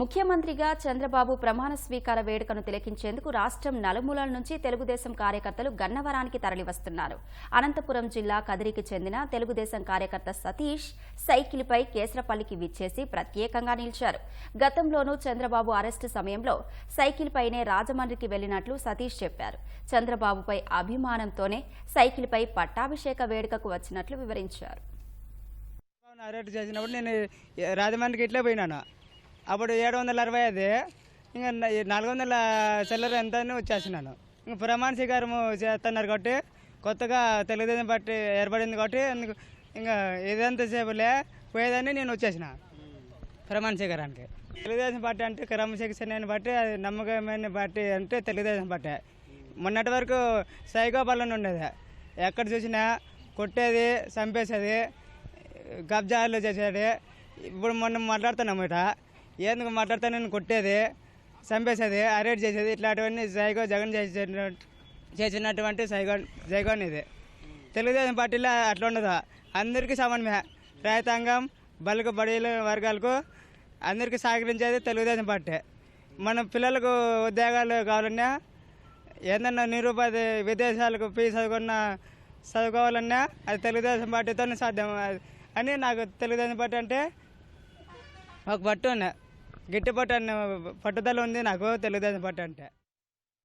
ముఖ్యమంత్రిగా చంద్రబాబు ప్రమాణ స్వీకార వేడుకను తిలకించేందుకు రాష్ట్రం నలుమూలల నుంచి తెలుగుదేశం కార్యకర్తలు గన్నవరానికి తరలివస్తున్నారు. అనంతపురం జిల్లా కదిరికి చెందిన తెలుగుదేశం కార్యకర్త సతీష్ సైకిల్పై కేసరపల్లికి విచ్చేసి ప్రత్యేకంగా నిలిచారు. గతంలోనూ చంద్రబాబు అరెస్టు సమయంలో సైకిల్పైనే రాజమండ్రికి వెళ్ళినట్లు సతీష్ చెప్పారు. చంద్రబాబుపై అభిమానంతోనే సైకిల్పై పట్టాభిషేక వేడుకకు వచ్చినట్లు వివరించారు. అరెస్ట్ చేసినప్పుడు నేను రాజమండ్రికి ఇట్లే పోయినాను? అప్పుడు ఏడు వందల అరవై ఐదు ఇంకా నాలుగు వందల చిల్లర ఎంత అని వచ్చేసినాను. ఇంకా ప్రమాణ స్వీకారం చేస్తున్నారు కాబట్టి కొత్తగా తెలుగుదేశం పార్టీ ఏర్పడింది కాబట్టి ఇంకా ఇదంతా సేపులే పోయేదని నేను వచ్చేసిన ప్రమాణ స్వీకారానికి తెలుగుదేశం పార్టీ అంటే క్రమశిక్షణ బట్టి అది నమ్మకమైన పార్టీ అంటే తెలుగుదేశం పార్టీ. మొన్నటి వరకు సైకోపాలన ఉండేది. ఎక్కడ చూసినా కొట్టేది చంపేసేది కబ్జాలు చేసేది. ఇప్పుడు మొన్న మాట్లాడుతున్నాం ఇట. ఎందుకు మాట్లాడితే నేను కొట్టేది చంపేసేది అరెస్ట్ చేసేది ఇట్లాంటివన్నీ జైగో జగన్ చేసిన చేసినటువంటి సైగో జైగోన్ ఇది. తెలుగుదేశం పార్టీలో అట్లా ఉండదు? అందరికీ సమానమే. రైతాంగం బలుగు బడీల వర్గాలకు అందరికీ సహకరించేది తెలుగుదేశం పార్టీ. మన పిల్లలకు ఉద్యోగాలు కావాలన్నా ఏదన్నా నిరుపాధి విదేశాలకు ఫీ చదువుకున్న చదువుకోవాలన్నా అది తెలుగుదేశం పార్టీతోనే సాధ్యం. అని నాకు తెలుగుదేశం పార్టీ అంటే ఒక పట్టు ఉన్నాయి గట్టి పట్టు అన్న పట్టుదల ఉంది నాకు తెలుగుదేశం పట్టు అంటే